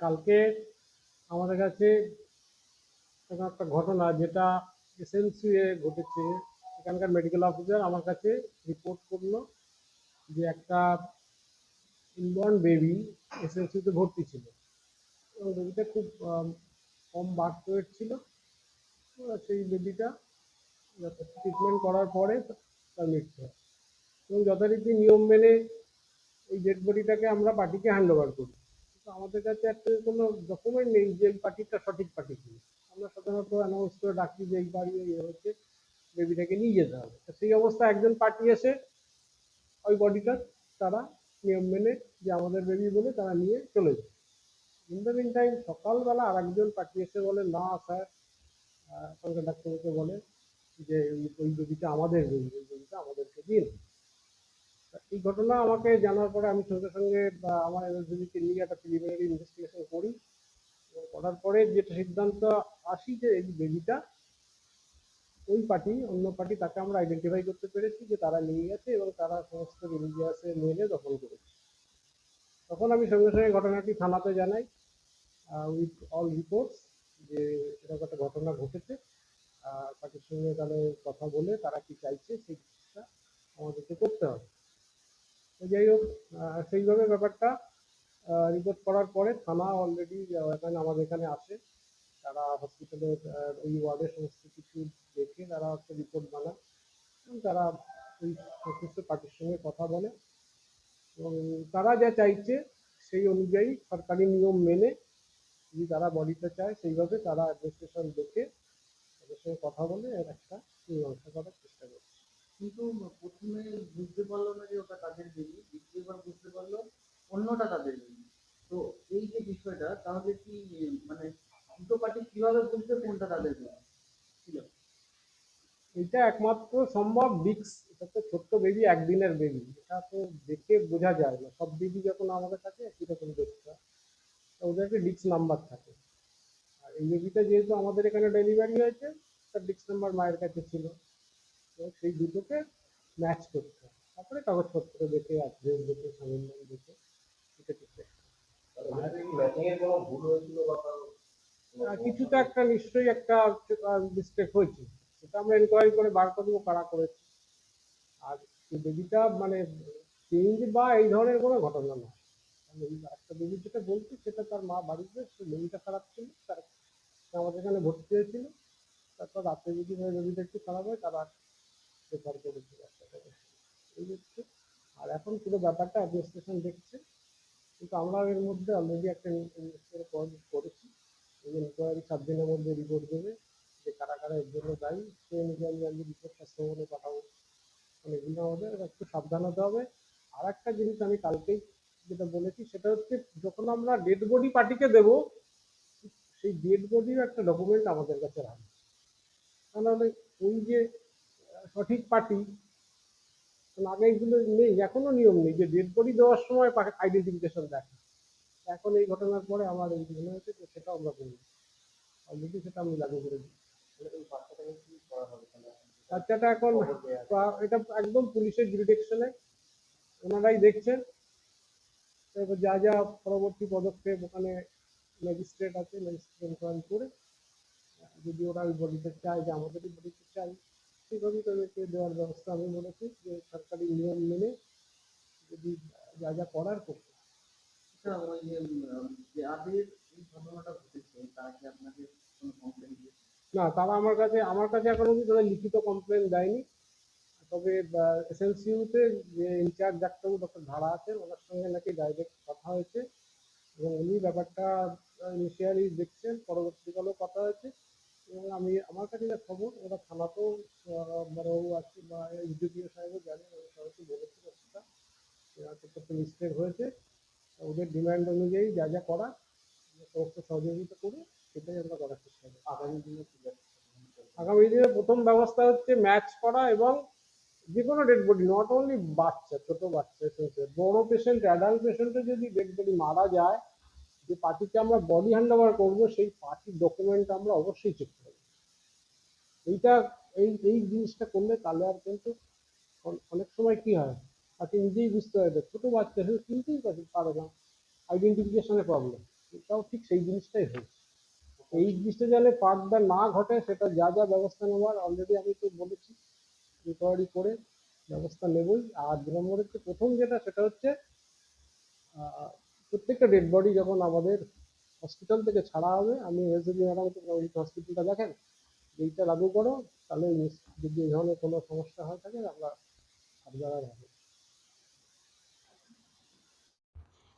কালকে আমাদের কাছে একটা ঘটনা যেটা এসএনসিএ ঘটেছে, এখানকার মেডিকেল অফিসার আমার কাছে রিপোর্ট করল যে একটা ইনবর্ন বেবি এসএনসিতে ভর্তি ছিল। এবং বেবিটা খুব কম বার্থ ওয়েট ছিল। সেই বেবিটা ট্রিটমেন্ট করার পরে তার মৃত্যু হয়। এবং যথারীতি নিয়ম মেনে এই ডেড বডিটাকে আমরা পার্টিকে হ্যান্ড ওভার করি। আমাদের কাছে একটা কোনো ডকুমেন্ট নেই যে এই পার্টিটা সঠিক পার্টি কি আমরা সাধারণত অ্যানাউন্স করে ডাকি যে এই বাড়ি এই হচ্ছে, বেবিটাকে নিয়ে যেতে হবে। তো সেই অবস্থায় একজন পার্টি এসে ওই বডিটা তারা নিয়ম মেনে যে আমাদের বেবি বলে তারা নিয়ে চলে যায়। ইন দ্য মিন টাইম সকালবেলা আর একজন পার্টি এসে বলে, না স্যার। সরকার ডাক্তারবাবুকে বলে যে, ওই- বেবিটা আমাদের বেবি ওই বেবিটা আমাদেরকে দিন। এই ঘটনা আমাকে জানার পরে আমি সঙ্গে সঙ্গে আমার এমএসবিকে নিয়ে একটা প্রিলিমিনারি ইনভেস্টিগেশন করি। করার পরে যেটা সিদ্ধান্ত আসি যে এই বেবিটা ওই পার্টি, অন্য পার্টি তাকে আমরা আইডেন্টিফাই করতে পেরেছি যে তারা নিয়ে গেছে এবং তারা সমস্ত রিলিজিয়াসে মেনে দখল করেছে। তখন আমি সঙ্গে সঙ্গে ঘটনাটি থানাতে জানাই উইথ অল রিপোর্টস যে এরকম একটা ঘটনা ঘটেছে। তাদের সঙ্গে তাহলে কথা বলে তারা কি চাইছে সেই আমাদেরকে করতে হবে। যাই হোক সেইভাবে ব্যাপারটা রিপোর্ট করার পরে থানা অলরেডি এখানে আমাদের এখানে আসে। তারা হসপিটালের ওই ওয়ার্ডের সমস্ত কিছু দেখে তারা একটা রিপোর্ট বানায়। তারা ওই সংশ্লিষ্ট পার্টির সঙ্গে কথা বলে। এবং তারা যা চাইছে সেই অনুযায়ী সরকারি নিয়ম মেনে যদি তারা বডিটা চায়, সেইভাবে তারা অ্যাডমিনিস্ট্রেশন দেখে তাদের সঙ্গে কথা বলে, এর একটা মীমাংসা করার চেষ্টা করছে কিন্তু প্রথমে বুঝতে পারল না যে ওটা তাদের বেবি দ্বিতীয়বার বুঝতে পারল অন্যটা তাদের বেবি তো এই যে বিষয়টা, তাহলে কি মানে দুটো পার্টি কীভাবে বুঝবে কোনটা তাদের ছিল। এটা একমাত্র সম্ভব ডিক্স এটা তো ছোট্ট বেবি একদিনের বেবি এটা তো দেখে বোঝা যায় না। সব বেবি যখন আমাদের কাছে একই রকম দেখতে হয়। ওদের একটা ডিক্স নাম্বার থাকে। আর এই বেবিটা যেহেতু আমাদের এখানে ডেলিভারি হয়েছে, তার ডিক্স নাম্বার মায়ের কাছে ছিল। তো সেই দুটোকে ম্যাচ করতে তারপরে কাগজপত্র দেখে অ্যাড্রেস দেখে, স্বামীর দেখে, এটা ঠিক কিছু তো একটা নিশ্চয়ই একটা মিস্টেক হয়েছে। সেটা আমরা এনকোয়ারি করে বার করব, কারা করেছে। আর বেবিটা মানে চেঞ্জ বা এই ধরনের কোনো ঘটনা নয়। কারণ একটা বেবি যেটা বলছি, সেটা তার মা বাড়িতে, সে বেবিটা খারাপ ছিল, তার আমাদের এখানে ভর্তি হয়েছিল। তারপর রাত্রে যদি বেবিটা একটু খারাপ হয়, তারা রেফার করেছে বাচ্চাটাকে এই হচ্ছে। আর এখন পুরো ব্যাপারটা অ্যাডমিনিস্ট্রেশন দেখছে। কিন্তু আমরা এর মধ্যে অলরেডি একটা করেছি। এই ইনকোয়ারি সাত দিনের মধ্যে রিপোর্ট দেবে যে কারা কারা এর জন্য দায়ী, সে অনুযায়ী আমি রিপোর্ট স্বাস্থ্য ভবনে পাঠাবো। মানে এগুলো আমাদের একটু সাবধান হতে হবে। আর একটা জিনিস আমি কালকেই যেটা বলেছি, সেটা হচ্ছে যখন আমরা ডেড বডি পার্টিকে দেব, সেই ডেড বডির একটা ডকুমেন্ট আমাদের কাছে রাখবে। তা নাহলে ওই যে সঠিক পার্টি আগে এগুলো নেই এখনও নিয়ম নেই যে ডেড বডি দেওয়ার সময় আইডেন্টিফিকেশন দেখা। এখন এই ঘটনার পরে আমার এই মনে হচ্ছে যে সেটা আমরা করি অলরেডি সেটা আমি লাগু করে দিই বাচ্চাটা এখন এটা একদম পুলিশের জুরিডিকশনে ওনারাই দেখছেন। এবার যা যা পরবর্তী পদক্ষেপ ওখানে ম্যাজিস্ট্রেট আছে ম্যাজিস্ট্রেট করে যদি ওরা ওই বডিটা চায় যে আমাদেরই বডিটা চাই সেইভাবেই তাদেরকে দেওয়ার ব্যবস্থা আমি বলেছি যে সরকারি নিয়ম মেনে যদি যা যা করার করতে ওই যাদের এই ঘটনাটা ঘটেছে তারা কি আপনাকে কোনো কমপ্লেন না তারা আমার কাছে আমার কাছে এখন অবধি তাদের লিখিত কমপ্লেন দেয়নি। তবে এসএনসিউতে যে ইনচার্জ ডাক্তারবাবু ডক্টর ধারা আছেন ওনার সঙ্গে নাকি ডাইরেক্ট কথা হয়েছে। এবং উনি ব্যাপারটা ইনিশিয়ালি দেখছেন পরবর্তীকালেও কথা হয়েছে। এবং আমি আমার কাছে যা খবর ওরা থানাতেও আহ, বড়বাবু আছে বা ইউডিপিও সাহেবও জানেন আমি সবাইকে বলেছি ব্যাপারটা একটা মিস্টেক হয়েছে। ওদের ডিমান্ড অনুযায়ী যা যা করা সমস্ত সহযোগিতা করে সেটাই আমরা করার চেষ্টা করি। আগামী দিনে আগামী দিনে প্রথম ব্যবস্থা হচ্ছে ম্যাচ করা এবং যে কোনো ডেড বডি নট অনলি বাচ্চা ছোট বাচ্চা বড় পেশেন্ট অ্যাডাল্ট পেশেন্টে যদি ডেড বডি মারা যায় যে পার্টিকে আমরা বডি হ্যান্ড ওভার করব, সেই পার্টির ডকুমেন্ট আমরা অবশ্যই চেক করব। এইটা, এই এই জিনিসটা করলে তাহলে আর কিন্তু অনেক সময় কি হয় পার্টি নিজেই বুঝতে পারবে ছোট বাচ্চা সে চিনতেই পারে না আইডেন্টিফিকেশনের প্রবলেম এটাও ঠিক সেই জিনিসটাই হয়েছে এই জিনিসটা যেন ফার্দার না ঘটে, সেটা যা যা ব্যবস্থা নেওয়ার অলরেডি আমি তো বলেছি রিকভারি করে ব্যবস্থা নেবই। আর দু নম্বর হচ্ছে প্রথম যেটা, সেটা হচ্ছে প্রত্যেকটা ডেড বডি যখন আমাদের হসপিটাল থেকে ছাড়া হবে, আমি এসবি ম্যাডাম ওই হসপিটালটা দেখেন, এইটা লাগু করো, তাহলে যদি এই ধরনের কোনো সমস্যা হয়ে থাকে, আমরা হবে